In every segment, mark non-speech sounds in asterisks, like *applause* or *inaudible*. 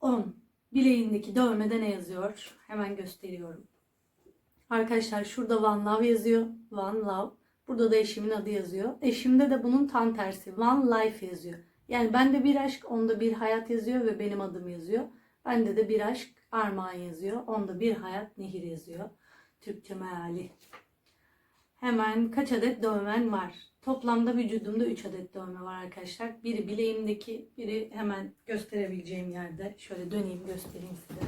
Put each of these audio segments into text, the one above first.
10. Bileğindeki dövmede ne yazıyor? Hemen gösteriyorum. Arkadaşlar şurada One Love yazıyor. One Love. Burada da eşimin adı yazıyor. Eşimde de bunun tam tersi. One Life yazıyor. Yani bende bir aşk, onda bir hayat yazıyor ve benim adım yazıyor. Bende de bir aşk, armağan yazıyor. Onda bir hayat, nehir yazıyor. Türkçe meali. Hemen kaç adet dövmen var? Toplamda vücudumda 3 adet dövme var arkadaşlar. Biri bileğimdeki, biri hemen gösterebileceğim yerde. Şöyle döneyim göstereyim size.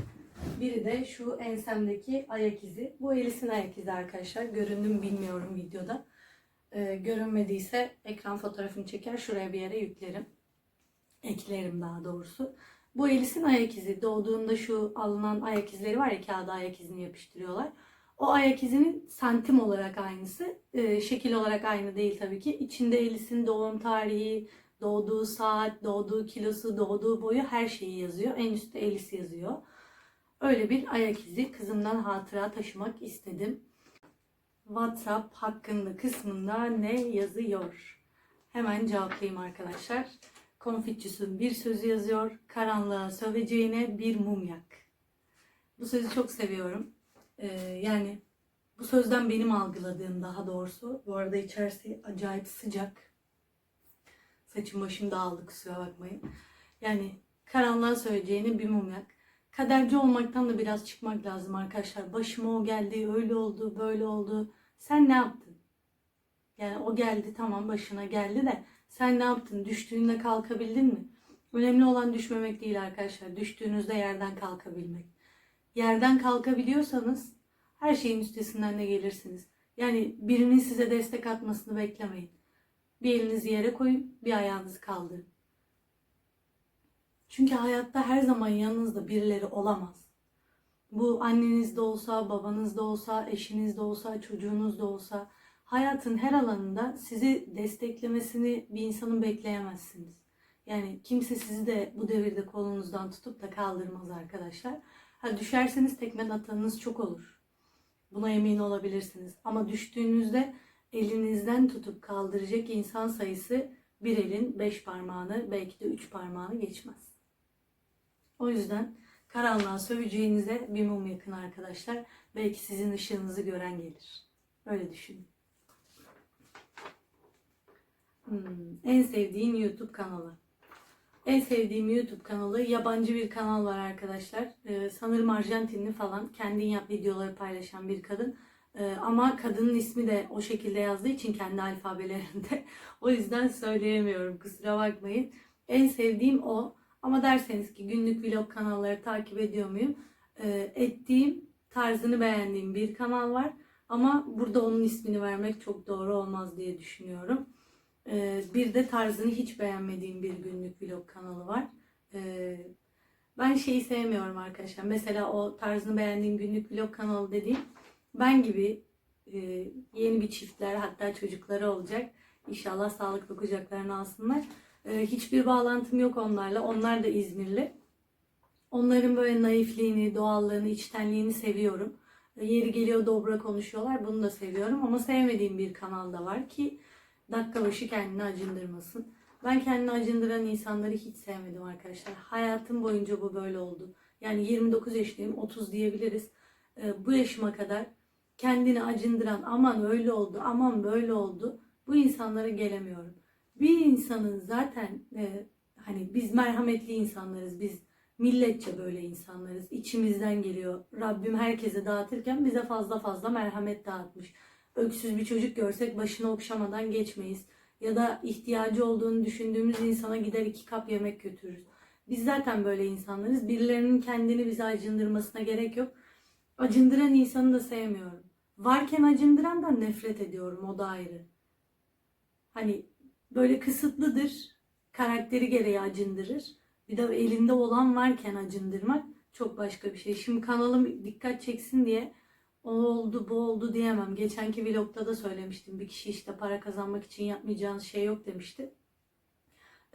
Biri de şu ensemdeki ayak izi. Bu Elis'in ayak izi arkadaşlar. Göründü mü bilmiyorum videoda. Ee, görünmediyse ekran fotoğrafını çeker şuraya bir yere yüklerim. Eklerim daha doğrusu. Bu Elis'in ayak izi. Doğduğunda şu alınan ayak izleri var ya kağıda ayak izini yapıştırıyorlar. O ayak izinin santim olarak aynısı. Ee, şekil olarak aynı değil tabii ki. İçinde Elis'in doğum tarihi, doğduğu saat, doğduğu kilosu, doğduğu boyu her şeyi yazıyor. En üstte Elis yazıyor. Öyle bir ayak izi kızımdan hatıra taşımak istedim. WhatsApp hakkında kısmında ne yazıyor? Hemen cevaplayayım arkadaşlar. Konfüçyüs'ün bir sözü yazıyor. Karanlığa söveceğine bir mum yak. Bu sözü çok seviyorum. Ee, yani bu sözden benim algıladığım daha doğrusu. Bu arada içerisi acayip sıcak. Saçım başım dağıldı kusura bakmayın. Yani karanlığa söyleyeceğine bir mum yak. Kaderci olmaktan da biraz çıkmak lazım arkadaşlar. Başıma o geldi, öyle oldu, böyle oldu. Sen ne yaptın? Yani o geldi tamam başına geldi de sen ne yaptın? Düştüğünde kalkabildin mi? Önemli olan düşmemek değil arkadaşlar. Düştüğünüzde yerden kalkabilmek. Yerden kalkabiliyorsanız her şeyin üstesinden de gelirsiniz. Yani birinin size destek atmasını beklemeyin. Bir elinizi yere koyun, bir ayağınızı kaldırın. Çünkü hayatta her zaman yanınızda birileri olamaz. Bu anneniz de olsa, babanız da olsa, eşiniz de olsa, çocuğunuz da olsa hayatın her alanında sizi desteklemesini bir insanın bekleyemezsiniz. Yani kimse sizi de bu devirde kolunuzdan tutup da kaldırmaz arkadaşlar. Ha düşerseniz tekme atanınız çok olur. Buna emin olabilirsiniz. Ama düştüğünüzde elinizden tutup kaldıracak insan sayısı bir elin beş parmağını belki de üç parmağını geçmez. O yüzden karanlığa söveceğinize bir mum yakın arkadaşlar. Belki sizin ışığınızı gören gelir. Öyle düşünün. Hmm, en sevdiğin YouTube kanalı. En sevdiğim YouTube kanalı yabancı bir kanal var arkadaşlar. Ee, sanırım Arjantinli falan kendin yap videoları paylaşan bir kadın. Ee, ama kadının ismi de o şekilde yazdığı için kendi alfabelerinde. *laughs* o yüzden söyleyemiyorum kusura bakmayın. En sevdiğim o. Ama derseniz ki günlük vlog kanalları takip ediyor muyum? Ee, ettiğim, tarzını beğendiğim bir kanal var. Ama burada onun ismini vermek çok doğru olmaz diye düşünüyorum. Ee, bir de tarzını hiç beğenmediğim bir günlük vlog kanalı var. Ee, ben şeyi sevmiyorum arkadaşlar. Mesela o tarzını beğendiğim günlük vlog kanalı dediğim ben gibi e, yeni bir çiftler hatta çocukları olacak. İnşallah sağlıklı kucaklarına alsınlar. Ee, hiçbir bağlantım yok onlarla. Onlar da İzmirli. Onların böyle naifliğini, doğallığını, içtenliğini seviyorum. Yeri geliyor dobra konuşuyorlar. Bunu da seviyorum. Ama sevmediğim bir kanal da var ki dakika başı kendini acındırmasın. Ben kendini acındıran insanları hiç sevmedim arkadaşlar. Hayatım boyunca bu böyle oldu. Yani 29 yaşındayım, 30 diyebiliriz. Ee, bu yaşıma kadar kendini acındıran aman öyle oldu, aman böyle oldu. Bu insanlara gelemiyorum. Bir insanın zaten e, hani biz merhametli insanlarız, biz milletçe böyle insanlarız. İçimizden geliyor. Rabbim herkese dağıtırken bize fazla fazla merhamet dağıtmış. Öksüz bir çocuk görsek başını okşamadan geçmeyiz. Ya da ihtiyacı olduğunu düşündüğümüz insana gider iki kap yemek götürürüz. Biz zaten böyle insanlarız. Birilerinin kendini bize acındırmasına gerek yok. Acındıran insanı da sevmiyorum. Varken acındırandan nefret ediyorum. O da ayrı. Hani böyle kısıtlıdır. Karakteri gereği acındırır. Bir de elinde olan varken acındırmak çok başka bir şey. Şimdi kanalım dikkat çeksin diye o oldu bu oldu diyemem. Geçenki vlogda da söylemiştim. Bir kişi işte para kazanmak için yapmayacağınız şey yok demişti.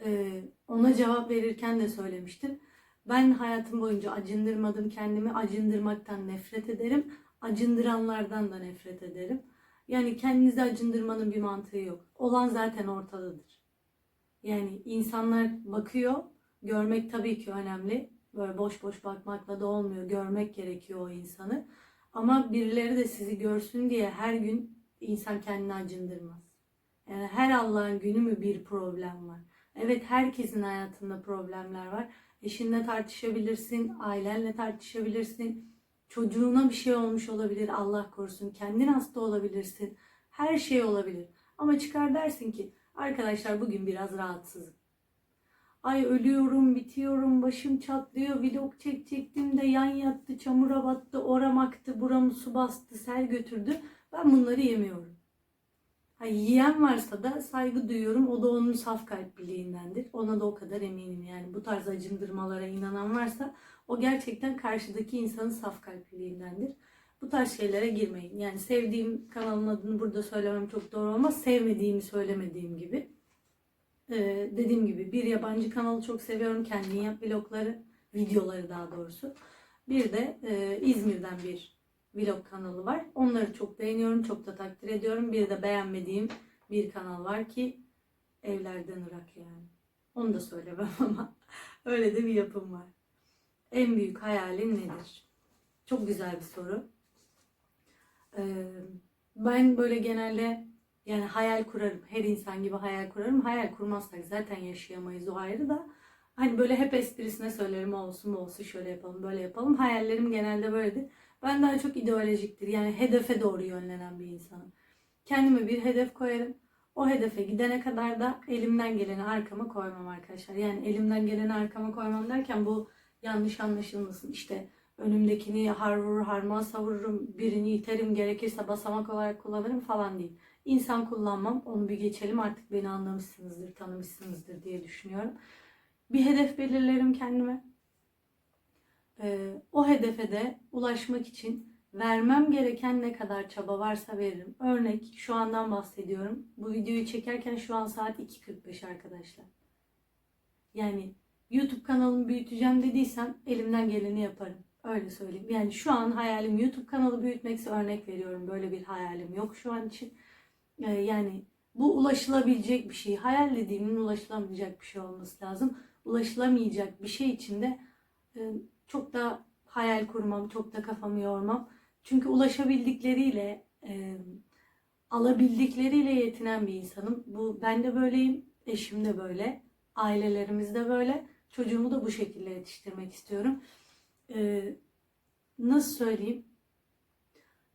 Ee, ona cevap verirken de söylemiştim. Ben hayatım boyunca acındırmadım kendimi. Acındırmaktan nefret ederim. Acındıranlardan da nefret ederim. Yani kendinizi acındırmanın bir mantığı yok. Olan zaten ortadadır. Yani insanlar bakıyor. Görmek tabii ki önemli. Böyle boş boş bakmakla da olmuyor. Görmek gerekiyor o insanı. Ama birileri de sizi görsün diye her gün insan kendini acındırmaz. Yani her Allah'ın günü mü bir problem var? Evet herkesin hayatında problemler var. Eşinle tartışabilirsin, ailenle tartışabilirsin. Çocuğuna bir şey olmuş olabilir Allah korusun. Kendin hasta olabilirsin. Her şey olabilir. Ama çıkar dersin ki arkadaşlar bugün biraz rahatsızım. Ay ölüyorum, bitiyorum, başım çatlıyor, vlog çekecektim de yan yattı, çamura battı, oram aktı, buramı su bastı, sel götürdü. Ben bunları yemiyorum. Ha, yiyen varsa da saygı duyuyorum. O da onun saf kalpliliğindendir. Ona da o kadar eminim. Yani bu tarz acındırmalara inanan varsa o gerçekten karşıdaki insanın saf kalpliliğindendir. Bu tarz şeylere girmeyin. Yani sevdiğim kanalın adını burada söylemem çok doğru olmaz. Sevmediğimi söylemediğim gibi. Ee, dediğim gibi bir yabancı kanalı çok seviyorum. Kendin yap vlogları, videoları daha doğrusu. Bir de e, İzmir'den bir vlog kanalı var. Onları çok beğeniyorum, çok da takdir ediyorum. Bir de beğenmediğim bir kanal var ki Evlerden Irak yani. Onu da söylemem *laughs* ama öyle de bir yapım var. En büyük hayalin nedir? Çok güzel bir soru. Ee, ben böyle genelde yani hayal kurarım. Her insan gibi hayal kurarım. Hayal kurmazsak zaten yaşayamayız o ayrı da. Hani böyle hep esprisine söylerim olsun olsun şöyle yapalım böyle yapalım. Hayallerim genelde böyledir. Ben daha çok ideolojiktir. Yani hedefe doğru yönlenen bir insanım. Kendime bir hedef koyarım. O hedefe gidene kadar da elimden geleni arkama koymam arkadaşlar. Yani elimden geleni arkama koymam derken bu yanlış anlaşılmasın. İşte önümdekini har vurur harman savururum. Birini iterim gerekirse basamak olarak kullanırım falan değil. İnsan kullanmam. Onu bir geçelim artık beni anlamışsınızdır, tanımışsınızdır diye düşünüyorum. Bir hedef belirlerim kendime. Ee, o hedefe de ulaşmak için vermem gereken ne kadar çaba varsa veririm. Örnek şu andan bahsediyorum. Bu videoyu çekerken şu an saat 2.45 arkadaşlar. Yani YouTube kanalımı büyüteceğim dediysem elimden geleni yaparım. Öyle söyleyeyim. Yani şu an hayalim YouTube kanalı büyütmekse örnek veriyorum. Böyle bir hayalim yok şu an için. Ee, yani bu ulaşılabilecek bir şey. Hayal dediğimin ulaşılamayacak bir şey olması lazım. Ulaşılamayacak bir şey için de e, çok da hayal kurmam, çok da kafamı yormam. Çünkü ulaşabildikleriyle, alabildikleriyle yetinen bir insanım. Bu ben de böyleyim, eşim de böyle, ailelerimiz de böyle. Çocuğumu da bu şekilde yetiştirmek istiyorum. E, nasıl söyleyeyim?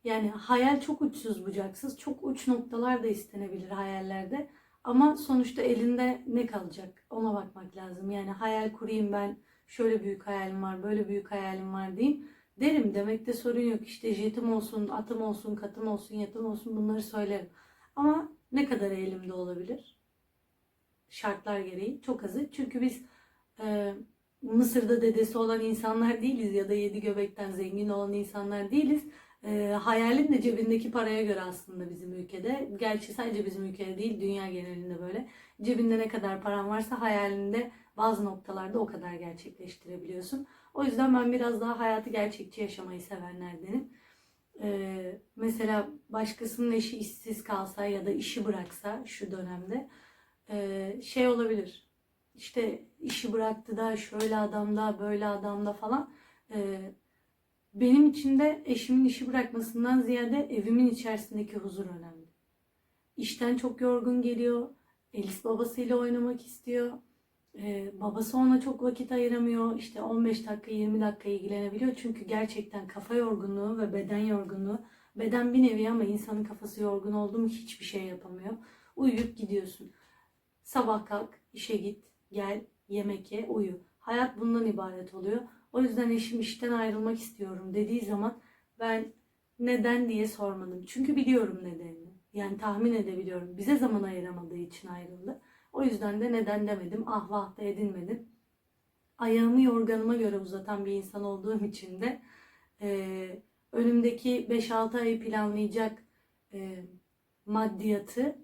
Yani hayal çok uçsuz bucaksız, çok uç noktalar da istenebilir hayallerde. Ama sonuçta elinde ne kalacak ona bakmak lazım. Yani hayal kurayım ben, şöyle büyük hayalim var, böyle büyük hayalim var diyeyim. Derim demekte sorun yok. İşte jetim olsun, atım olsun, katım olsun, yatım olsun bunları söylerim. Ama ne kadar elimde olabilir? Şartlar gereği çok azı. Çünkü biz e, Mısır'da dedesi olan insanlar değiliz ya da yedi göbekten zengin olan insanlar değiliz. E, hayalin de cebindeki paraya göre aslında bizim ülkede. Gerçi sadece bizim ülkede değil, dünya genelinde böyle. Cebinde ne kadar paran varsa hayalinde bazı noktalarda o kadar gerçekleştirebiliyorsun. O yüzden ben biraz daha hayatı gerçekçi yaşamayı sevenlerdenim. Ee, mesela başkasının eşi işsiz kalsa ya da işi bıraksa şu dönemde e, şey olabilir. İşte işi bıraktı da şöyle adamda böyle adamda falan. E, benim için de eşimin işi bırakmasından ziyade evimin içerisindeki huzur önemli. İşten çok yorgun geliyor. Elis babasıyla oynamak istiyor. Ee, babası ona çok vakit ayıramıyor. İşte 15 dakika 20 dakika ilgilenebiliyor. Çünkü gerçekten kafa yorgunluğu ve beden yorgunluğu. Beden bir nevi ama insanın kafası yorgun oldu mu hiçbir şey yapamıyor. Uyuyup gidiyorsun. Sabah kalk, işe git, gel, yemek ye, uyu. Hayat bundan ibaret oluyor. O yüzden eşim işten ayrılmak istiyorum dediği zaman ben neden diye sormadım. Çünkü biliyorum nedenini. Yani tahmin edebiliyorum. Bize zaman ayıramadığı için ayrıldı. O yüzden de neden demedim. Ah vah da edinmedim. Ayağımı yorganıma göre uzatan bir insan olduğum için de e, önümdeki 5-6 ayı planlayacak e, maddiyatı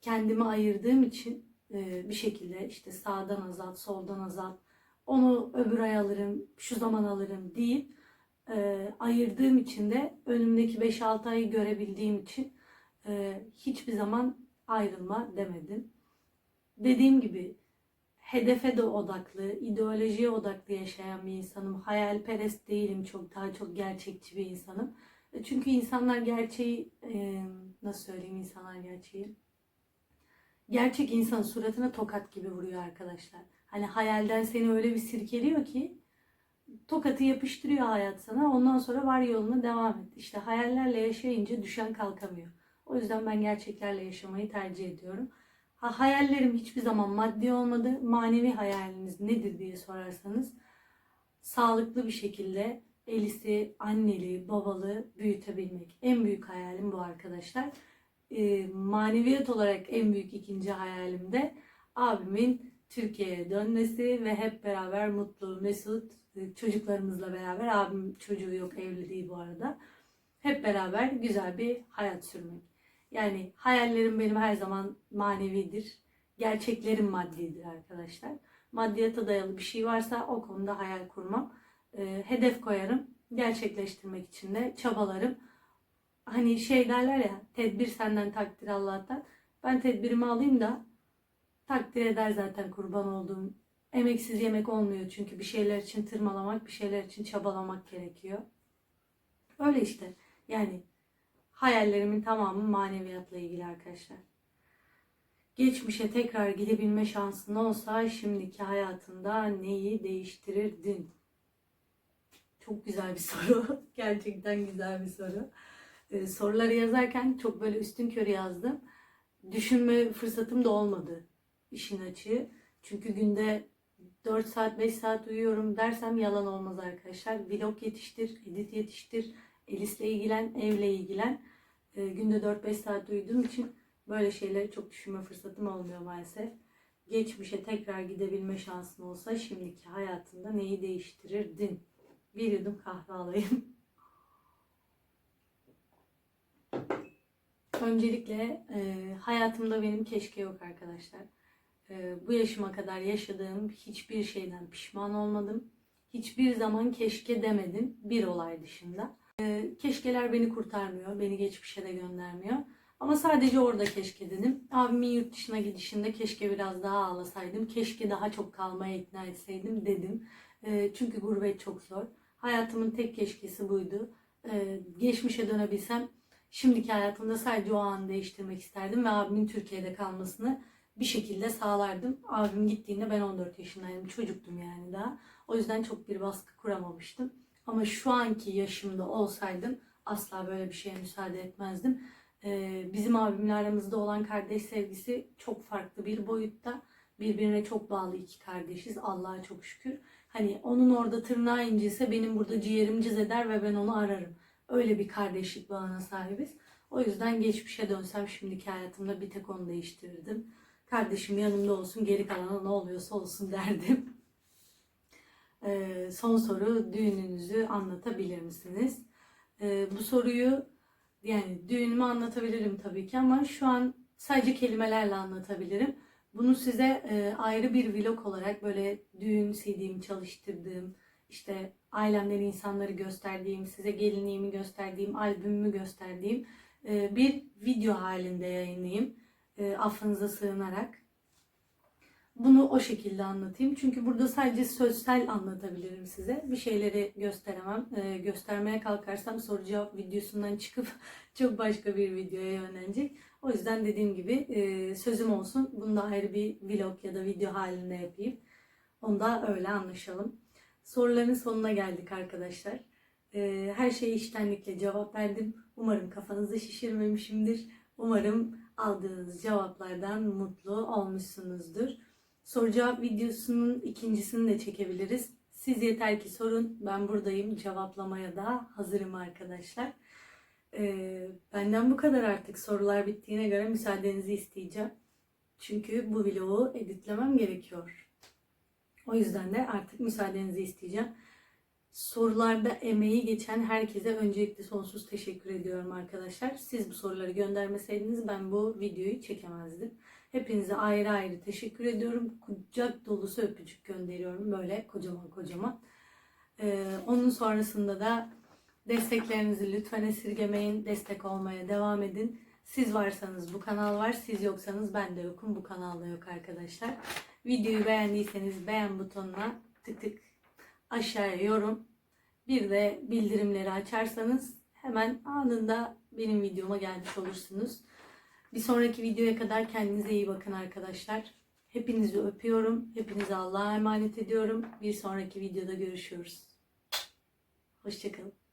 kendime ayırdığım için e, bir şekilde işte sağdan azalt, soldan azalt, onu öbür ay alırım, şu zaman alırım deyip e, ayırdığım için de önümdeki 5-6 ayı görebildiğim için e, hiçbir zaman ayrılma demedim dediğim gibi hedefe de odaklı, ideolojiye odaklı yaşayan bir insanım. Hayalperest değilim çok daha çok gerçekçi bir insanım. E, Çünkü insanlar gerçeği e, nasıl söyleyeyim insanlar gerçeği? Gerçek insan suratına tokat gibi vuruyor arkadaşlar. Hani hayalden seni öyle bir sirkeliyor ki tokatı yapıştırıyor hayat sana. Ondan sonra var yoluna devam et. İşte hayallerle yaşayınca düşen kalkamıyor. O yüzden ben gerçeklerle yaşamayı tercih ediyorum. Ha, hayallerim hiçbir zaman maddi olmadı. Manevi hayaliniz nedir diye sorarsanız sağlıklı bir şekilde Elis'i anneli, babalı büyütebilmek. En büyük hayalim bu arkadaşlar. Ee, maneviyat olarak en büyük ikinci hayalim de abimin Türkiye'ye dönmesi ve hep beraber mutlu, mesut e, çocuklarımızla beraber abim çocuğu yok evli değil bu arada. Hep beraber güzel bir hayat sürmek. Yani hayallerim benim her zaman manevidir. Gerçeklerim maddidir arkadaşlar. Maddiyata dayalı bir şey varsa o konuda hayal kurmam. Ee, hedef koyarım. Gerçekleştirmek için de çabalarım. Hani şey derler ya tedbir senden takdir Allah'tan. Ben tedbirimi alayım da takdir eder zaten kurban olduğum. Emeksiz yemek olmuyor çünkü bir şeyler için tırmalamak, bir şeyler için çabalamak gerekiyor. Öyle işte. Yani hayallerimin tamamı maneviyatla ilgili arkadaşlar. Geçmişe tekrar gidebilme şansın olsa şimdiki hayatında neyi değiştirirdin? Çok güzel bir *laughs* soru. Gerçekten güzel bir soru. Ee, soruları yazarken çok böyle üstün körü yazdım. Düşünme fırsatım da olmadı işin açığı. Çünkü günde 4 saat 5 saat uyuyorum dersem yalan olmaz arkadaşlar. Vlog yetiştir, edit yetiştir, Elis'le ilgilen, evle ilgilen. Ee, günde 4-5 saat uyuduğum için böyle şeyleri çok düşünme fırsatım olmuyor maalesef. Geçmişe tekrar gidebilme şansın olsa şimdiki hayatında neyi değiştirirdin? Bir yudum kahve alayım. Öncelikle e, hayatımda benim keşke yok arkadaşlar. E, bu yaşıma kadar yaşadığım hiçbir şeyden pişman olmadım. Hiçbir zaman keşke demedim bir olay dışında. E, keşkeler beni kurtarmıyor, beni geçmişe de göndermiyor. Ama sadece orada keşke dedim. Abimin yurt dışına gidişinde keşke biraz daha ağlasaydım. Keşke daha çok kalmaya ikna etseydim dedim. E, çünkü gurbet çok zor. Hayatımın tek keşkesi buydu. Geçmişe dönebilsem şimdiki hayatımda sadece o anı değiştirmek isterdim ve abimin Türkiye'de kalmasını bir şekilde sağlardım. Abim gittiğinde ben 14 yaşındaydım. Çocuktum yani daha. O yüzden çok bir baskı kuramamıştım. Ama şu anki yaşımda olsaydım asla böyle bir şeye müsaade etmezdim. Ee, bizim abimle aramızda olan kardeş sevgisi çok farklı bir boyutta. Birbirine çok bağlı iki kardeşiz. Allah'a çok şükür. Hani onun orada tırnağı incese benim burada ciğerim cız eder ve ben onu ararım. Öyle bir kardeşlik bağına sahibiz. O yüzden geçmişe dönsem şimdiki hayatımda bir tek onu değiştirirdim. Kardeşim yanımda olsun geri kalana ne oluyorsa olsun *laughs* derdim. Ee, son soru düğününüzü anlatabilir misiniz? Ee, bu soruyu yani düğünümü anlatabilirim tabii ki ama şu an sadece kelimelerle anlatabilirim. Bunu size e, ayrı bir vlog olarak böyle düğün CD'mi çalıştırdığım, işte ailemden insanları gösterdiğim, size gelinliğimi gösterdiğim, albümümü gösterdiğim e, bir video halinde yayınlayayım. E, affınıza sığınarak. Bunu o şekilde anlatayım. Çünkü burada sadece sözsel anlatabilirim size. Bir şeyleri gösteremem. E, göstermeye kalkarsam soru cevap videosundan çıkıp *laughs* çok başka bir videoya yönlenecek. O yüzden dediğim gibi e, sözüm olsun. Bunu da ayrı bir vlog ya da video halinde yapayım. Onu da öyle anlaşalım. Soruların sonuna geldik arkadaşlar. E, her şeye içtenlikle cevap verdim. Umarım kafanızı şişirmemişimdir. Umarım aldığınız cevaplardan mutlu olmuşsunuzdur. Soru cevap videosunun ikincisini de çekebiliriz. Siz yeter ki sorun. Ben buradayım. Cevaplamaya da hazırım arkadaşlar. Ee, benden bu kadar artık. Sorular bittiğine göre müsaadenizi isteyeceğim. Çünkü bu vlogu editlemem gerekiyor. O yüzden de artık müsaadenizi isteyeceğim. Sorularda emeği geçen herkese öncelikle sonsuz teşekkür ediyorum arkadaşlar. Siz bu soruları göndermeseydiniz ben bu videoyu çekemezdim. Hepinize ayrı ayrı teşekkür ediyorum. Kucak dolusu öpücük gönderiyorum böyle kocaman kocaman. Ee, onun sonrasında da desteklerinizi lütfen esirgemeyin. Destek olmaya devam edin. Siz varsanız bu kanal var. Siz yoksanız ben de yokum. Bu kanalda yok arkadaşlar. Videoyu beğendiyseniz beğen butonuna tık tık aşağıya yorum. Bir de bildirimleri açarsanız hemen anında benim videoma gelmiş olursunuz. Bir sonraki videoya kadar kendinize iyi bakın arkadaşlar. Hepinizi öpüyorum. Hepinizi Allah'a emanet ediyorum. Bir sonraki videoda görüşüyoruz. Hoşçakalın.